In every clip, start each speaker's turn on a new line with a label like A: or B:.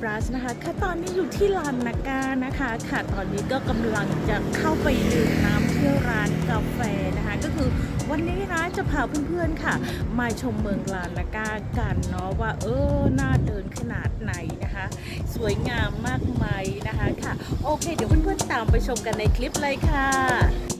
A: ปรัสนะคะ ค่ะตอนนี้อยู่ที่ลานนากานะคะ ค่ะตอนนี้ก็กำลังจะเข้าไปดื่มน้ำที่ร้านกาแฟนะคะ ก็คือวันนี้นะจะพาเพื่อนๆค่ะ มาชมเมืองลานนากากันเนาะว่าเออน่าเดินขนาดไหนนะคะ สวยงามมากมายนะคะค่ะ โอเค เดี๋ยวเพื่อนๆตามไปชมกันในคลิปเลยค่ะ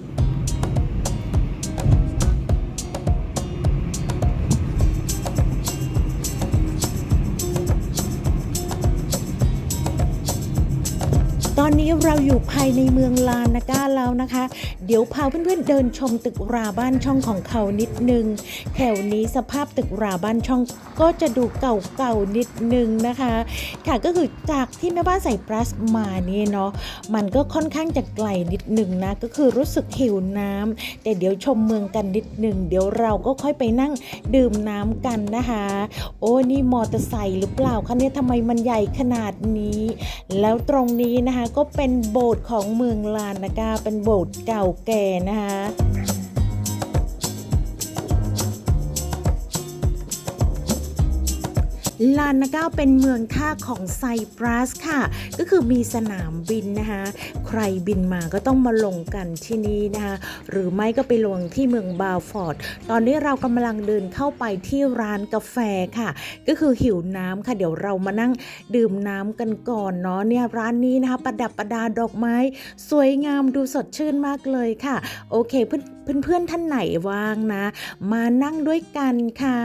A: ตอนนี้เราอยู่ภายในเมืองลานนาก้าแล้วนะคะ เดี๋ยวพาเพื่อนๆเดินชมตึกราบ้านช่องของเขานิดนึง แถวนี้สภาพตึกราบ้านช่องก็จะดูเก่าๆนิดนึงนะคะ ค่ะก็คือจากที่แม่บ้านใส่ปลัสมานี่เนาะมันก็ค่อนข้างจะไกลนิดนึงนะก็คือรู้สึกหิวน้ำแต่เดี๋ยวชมเมืองกันนิดนึง เดี๋ยวเราก็ค่อยไปนั่งดื่มน้ำกันนะคะ โอ้นี่มอเตอร์ไซค์หรือเปล่าคะเนี่ยทำไมมันใหญ่ขนาดนี้ แล้วตรงนี้นะคะก็เป็นโบสถ์ของเมืองลานนากาเป็นโบสถ์เก่าแก่นะคะ ลานนาก้าเป็นเมืองท่าของไซปรัสค่ะ ก็คือมีสนามบินนะคะ ใครบินมาก็ต้องมาลงกันที่นี่นะคะ หรือไม่ก็ไปลงที่เมืองบาฟอร์ด ตอนนี้เรากำลังเดินเข้าไปที่ร้านกาแฟค่ะ ก็คือหิวน้ำค่ะ เดี๋ยวเรามานั่งดื่มน้ำกันก่อนเนาะเนี่ยร้านนี้นะคะ ประดับประดาดอกไม้ สวยงามดูสดชื่นมากเลยค่ะ โอเคเพื่อนเพื่อนท่านไหนว่างนะ มานั่งด้วยกันค่ะ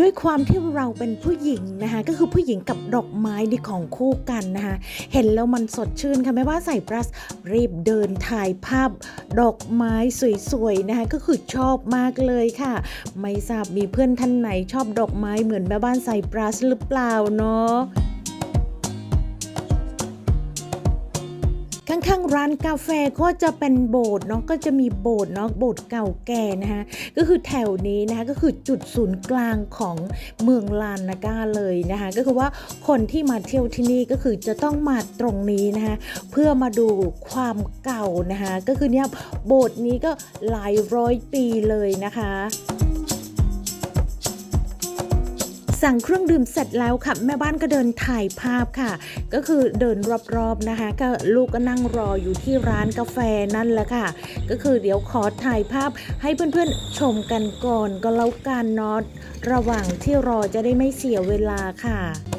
A: ด้วยความที่เราเป็นผู้หญิงนะคะ ก็คือผู้หญิงกับดอกไม้ดีของคู่กันนะคะ เห็นแล้วมันสดชื่นค่ะไม่ว่าใส่ปรัสรีบเดินถ่ายภาพ ดอกไม้สวยๆนะคะก็คือชอบมากเลยค่ะ ไม่ทราบมีเพื่อนท่านไหนชอบดอกไม้เหมือนแม่บ้านใส่ปรัสหรือเปล่าเนาะ ข้างๆร้านกาแฟก็จะเป็นโบสถ์เนาะก็จะมีโบสถ์เนาะโบสถ์เก่าแก่นะคะก็คือแถวนี้นะคะก็คือจุดศูนย์กลางของเมืองลานนาก้าเลยนะคะก็คือว่าคนที่มาเที่ยวที่นี่ก็คือจะต้องมาตรงนี้นะคะเพื่อมาดูความเก่านะคะก็คือเนี่ยโบสถ์นี้ก็หลายร้อยปีเลยนะคะ สั่งเครื่องดื่มเสร็จแล้วค่ะ แม่บ้านก็เดินถ่ายภาพค่ะ ก็คือเดินรอบๆนะคะ ก็ลูกก็นั่งรออยู่ที่ร้านกาแฟนั่นแหละค่ะ ก็คือเดี๋ยวขอถ่ายภาพให้เพื่อนๆชมกันก่อนก็แล้วกันเนาะระหว่างที่รอจะได้ไม่เสียเวลาค่ะ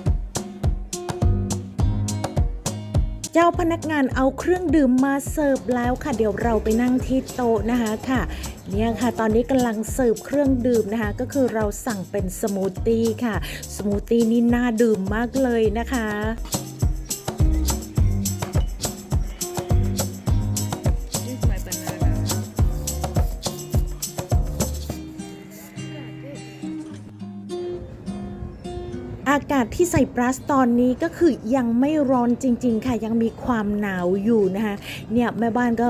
A: เจ้าพนักงานเอาเครื่องดื่มมาเสิร์ฟแล้วค่ะ เดี๋ยวเราไปนั่งที่โต๊ะนะคะค่ะเนี่ยค่ะ ตอนนี้กำลังเสิร์ฟเครื่องดื่มนะคะ ก็คือเราสั่งเป็นสมูทตี้ค่ะ สมูทตี้นี่น่าดื่มมากเลยนะคะ อากาศที่ไซปรัสตอนนี้ก็คือยังไม่ร้อนจริง ๆ ค่ะ ยังมีความหนาวอยู่นะคะเนี่ยแม่บ้านก็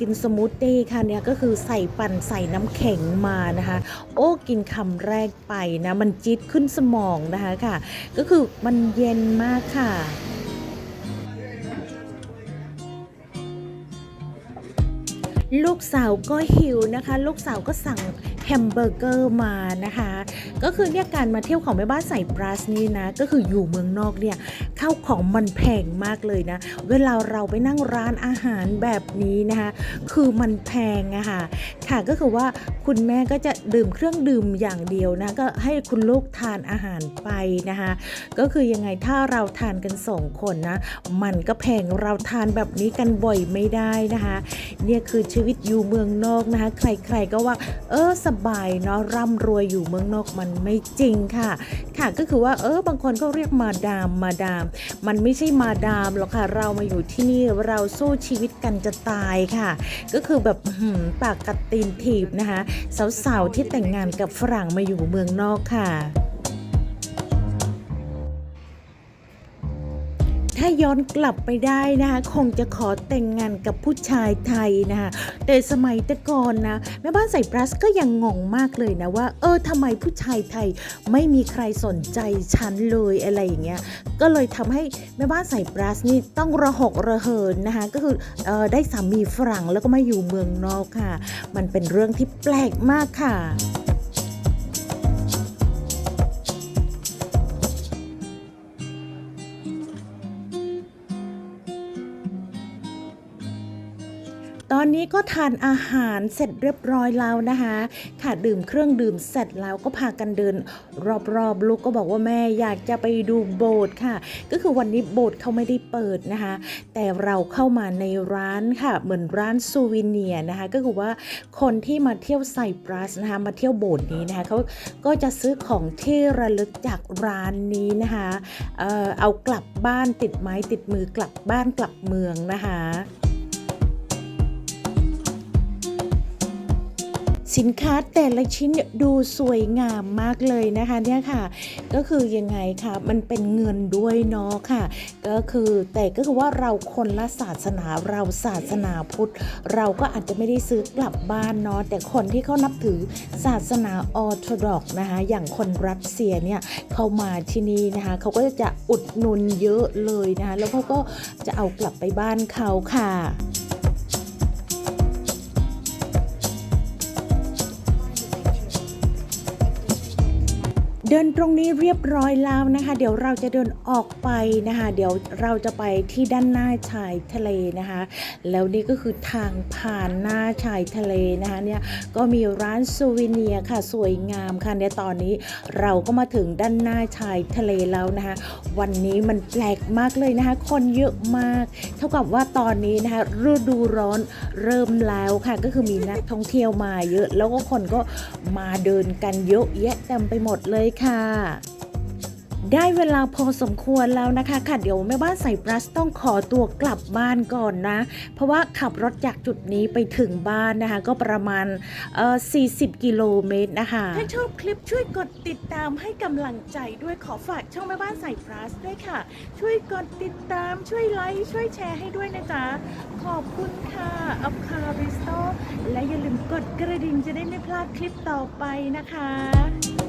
A: กินสมูทตี้ค่ะเนี่ยก็คือใส่ปั่นใส่น้ำแข็งมานะคะ โอ้กินคำแรกไปนะ มันจี๊ดขึ้นสมองนะคะค่ะ ก็คือมันเย็นมากค่ะลูกสาวก็หิวนะคะ ลูกสาวก็สั่ง แฮมเบอร์เกอร์มานะคะ ก็คือเนี่ยการมาเที่ยวของแม่บ้านใส่บรัสนี่นะ ก็คืออยู่เมืองนอกเนี่ยข้าวของมันแพงมากเลยนะ เวลาเราไปนั่งร้านอาหารแบบนี้นะคะคือมันแพงอะค่ะค่ะก็คือว่าคุณแม่ก็จะดื่มเครื่องดื่มอย่างเดียวนะก็ให้คุณลูกทานอาหารไปนะคะก็คือยังไงถ้าเราทานกันสองคนนะมันก็แพงเราทานแบบนี้กันบ่อยไม่ได้นะคะ เนี่ยคือชีวิตอยู่เมืองนอกนะคะ ใครๆก็ว่าเออสบายเนาะร่ำรวยอยู่เมืองนอกมันไม่จริงค่ะ ค่ะก็คือว่าเออบางคนก็เรียกมาดามมาดาม มันไม่ใช่มาดามหรอกค่ะ เรามาอยู่ที่นี่เราสู้ชีวิตกันจะตายค่ะ ก็คือแบบปากกัดตีนถีบนะคะ สาวๆที่แต่งงานกับฝรั่งมาอยู่เมืองนอกค่ะ ถ้าย้อนกลับไปได้นะคะคงจะขอแต่งงานกับผู้ชายไทยนะคะแต่สมัยแต่ก่อนนะแม่บ้านใส่ปลัสก็ยังงงมากเลยนะว่า เออทำไมผู้ชายไทยไม่มีใครสนใจฉันเลยอะไรอย่างเงี้ยก็เลยทำให้แม่บ้านใส่ปลัสนี่ต้องระหกระเหินนะคะก็คือออได้สามีฝรั่งแล้วก็มาอยู่เมืองนอกค่ะ มันเป็นเรื่องที่แปลกมากค่ะ ตอนนี้ก็ทานอาหารเสร็จเรียบร้อยแล้วนะคะ ค่ะดื่มเครื่องดื่มเสร็จแล้วก็พากันเดิน รอบๆลูกก็บอกว่าแม่อยากจะไปดูโบสถ์ค่ะ ก็คือวันนี้โบสถ์เขาไม่ได้เปิดนะคะ แต่เราเข้ามาในร้านค่ะ เหมือนร้านซูวิเนียนะคะ ก็คือว่าคนที่มาเที่ยวไซปรัสนะคะมาเที่ยวโบสถ์นี้นะคะเขาก็จะซื้อของที่ระลึกจากร้านนี้นะคะเออเอากลับบ้านติดไม้ติดมือกลับบ้านกลับเมืองนะคะ สินค้าแต่ละชิ้นดูสวยงามมากเลยนะคะเนี่ยค่ะ ก็คือยังไงคะมันเป็นเงินด้วยเนาะค่ะ ก็คือแต่ก็คือว่าเราคนละศาสนาเราศาสนาพุทธ เราก็อาจจะไม่ได้ซื้อกลับบ้านเนาะแต่คนที่เขานับถือศาสนาออร์โธดอกนะคะอย่างคนรัสเซียเนี่ยเขามาที่นี่นะคะเขาก็จะอุดหนุนเยอะเลยนะคะแล้วเขาก็จะเอากลับไปบ้านเขาค่ะ เดินตรงนี้เรียบร้อยแล้วนะคะ เดี๋ยวเราจะเดินออกไปนะคะ เดี๋ยวเราจะไปที่ด้านหน้าชายทะเลนะคะ แล้วนี่ก็คือทางผ่านหน้าชายทะเลนะคะเนี่ยก็มีร้านซูวิเนียค่ะสวยงามค่ะในตอนนี้เราก็มาถึงด้านหน้าชายทะเลแล้วนะคะ วันนี้มันแปลกมากเลยนะคะ คนเยอะมาก เท่ากับว่าตอนนี้นะคะฤดูร้อนเริ่มแล้วค่ะก็คือมีนักท่องเที่ยวมาเยอะ แล้วก็คนก็ มาเดินกันเยอะแยะเต็มไปหมดเลยค่ะ ได้เวลาพอสมควรแล้วนะคะค่ะเดี๋ยวแม่บ้านใส่ปลัสต้องขอตัวกลับบ้านก่อนนะ เพราะว่าขับรถจากจุดนี้ไปถึงบ้านนะคะ ก็ประมาณเอ่อ40 กิโลเมตรนะคะ ถ้าชอบคลิปช่วยกดติดตามให้กำลังใจด้วยขอฝากช่องแม่บ้านใส่ปลัสด้วยค่ะ ช่วยกดติดตามช่วยไลค์ช่วยแชร์ให้ด้วยนะจ๊ะขอบคุณค่ะอัพคาริสโต ดกระดิ่งจะได้ไม่พลาดคลิปต่อไปนะคะ